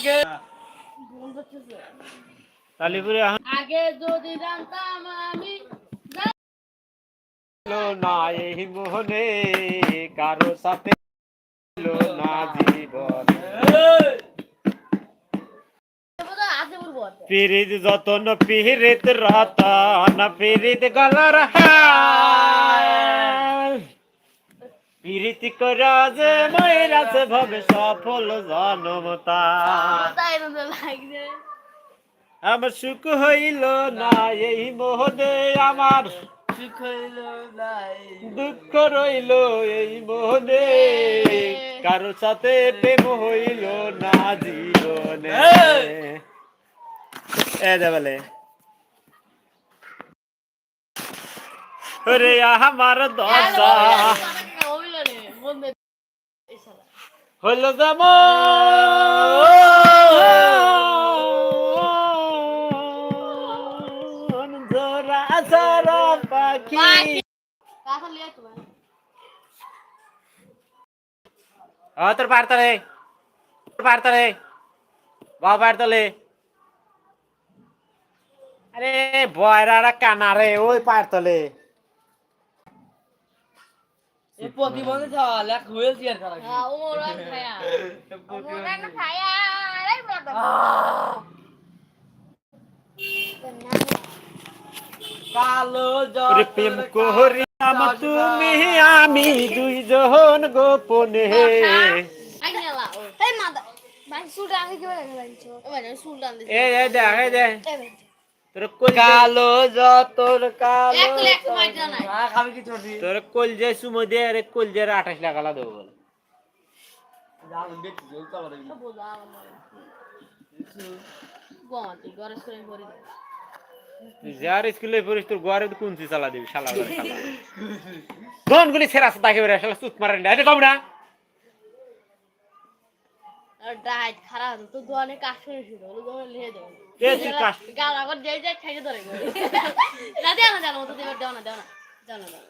আগে তালিপুরে আগে যদি জানতাম আমি না এই মোহনে কারও সাথে না জীবন। পিরিত যতন পিরিত রতন পিরিত গলার হার। পিরিতি করা যে ময়রাছে ভবে সফল জনমতা। না আমার সুখ হইল না এই মোহনে আমার। সুখ হইল নাই দুঃখ রইল এই মোহনে। কারও সাথে প্রেম হইল না জীবনে। এ দেবলে। ওরে আমার দশা। রে হইল যেমন। জোড়া জোড়া পাখি। তোর পারতলে তোর পারতলে বাবা পারতলে আরে বয়রা কানারে ওই পারতলে এ প্রতিবন্ধে খারাপ হ্যাঁ ও খায়া মোরা খায়া আরে মোরা কালো ওরে প্রেম করিলাম তুমি আমি দুইজন গোপনে। এই মাদা ভাই সুটা কি বলে জানছো সুলতান এ এ দেখ এ দেখ। তোর কল কালো যতর কালো কি তোর সুমো দে আরে কল যে আঠাশ লাগালা দেবো বল। যার স্কুলে পড়িস তোর ঘরে কুঞ্চি চালা দিবি শালা ঘরে শালা কোন গুলি ছেড়া আছে তাকে সুত মারেন কম না। ডাইট খারাপ তো দোয়ানে কাজ করে দোয়ানে লিয়ে দেবো। গাল আগর যাই খাইতে ধরে না দেও না জানো তো না না না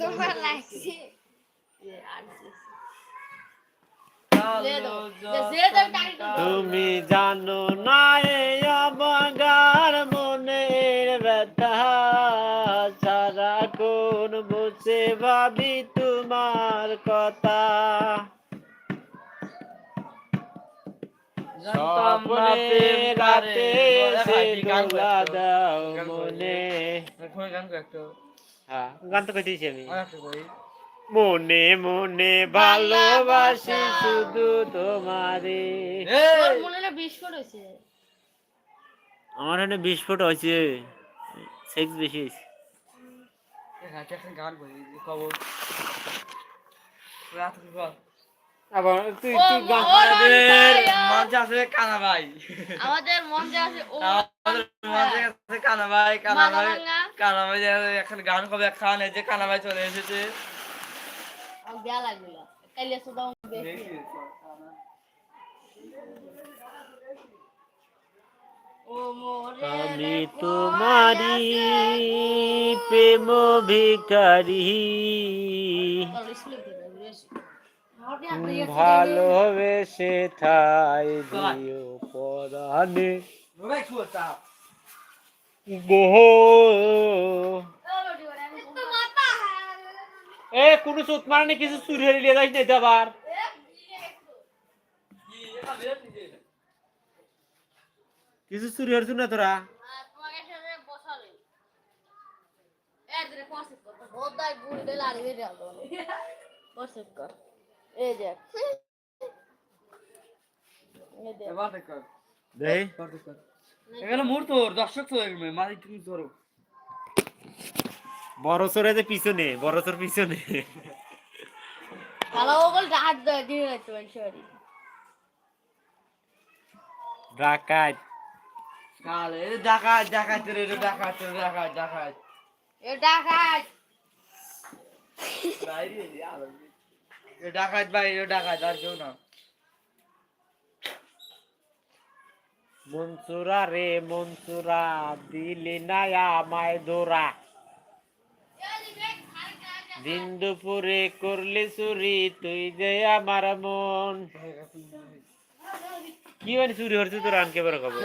তোমার লাগছে। তুমি জানো না মনের ব্যথা। সারা কোন বসে ভাবি তোমার কথা। স্বপ্নে রাতে সে দোলা দাও মনে গান হ্যাঁ তো কইতেছি আমি। মনে মনে ভালোবাসি শুধু তোমারে। বিস্ফোট আমার এখানে বিশ ফুট হয়েছে সেক্স বেশি হয়েছে হ্যাঁ গান কই খবর রাত আবার তুই তুই আমাদের মঞ্চে আছে কানা ভাই আমাদের মন যে আছে ও আমাদের মঞ্চে আছে কানা ভাই কানা ভাই। কানা ভাই এখন গান কবে খান এই যে কানা ভাই চলে এসেছে আমার দেয়া লাগল কাইলে সুদাও বেশি আমি তোমারি প্রেম ভিকারি ভালোবেসে থাই দিও পরানে ভাই শুয়োটা গোহ তো মাথা এ কোনো সুত মারানি কিছু চুরি হয়ে লিয়ে যাইস না আবার কিছু চুরি হয়েছ না তোরা তোমাকে সাথে বসালে এই দেখ এবার দেখ দেই এখানে মোর তোর দর্শক তো মারি তুমি ধরো। বড় চোরে যে পিছনে বড় চোর পিছনে। ভালো বল হাত দিয়ে দিয়ে রাখতে পারি সরি। ডাকাত। কালে ডাকাত ডাকাত রে ডাকাত ডাকাত ডাকাত। ডাকাত ভাই ডাকাত আর কেউ না। মনসুরা রে মনসুরা দিলি না আমায় দোরা দিন দুপুরে করলি চুরি তুই যে আমার মন। কি মানে চুরি হচ্ছে তোর আনকে বড় খবর?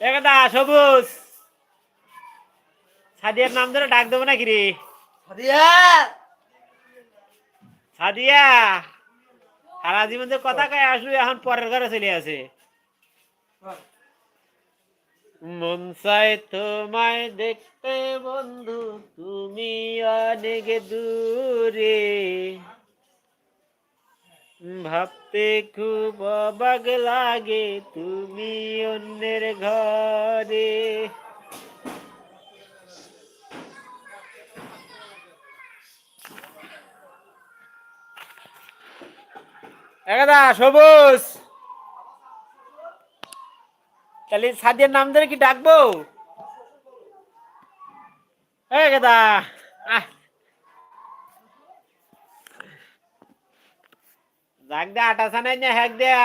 একদা সবুজ। সাদিয়ার নাম ধরে ডাক দেবো নাকি রে? সাদিয়া সাদিয়া সারা জীবন যে কথা কয়ে আসলো এখন পরের ঘরে চলে আসে। মন চাই তোমায় দেখতে বন্ধু তুমি অনেক দূরে। ভাবতে খুব অবাক লাগে তুমি অন্যের ঘরে। একদা সবুজ। তাহলে সাদিয়ার নাম ধরে কি ডাকবো? একদা যাক দে, আটা সানাই না হ্যাক দেয়া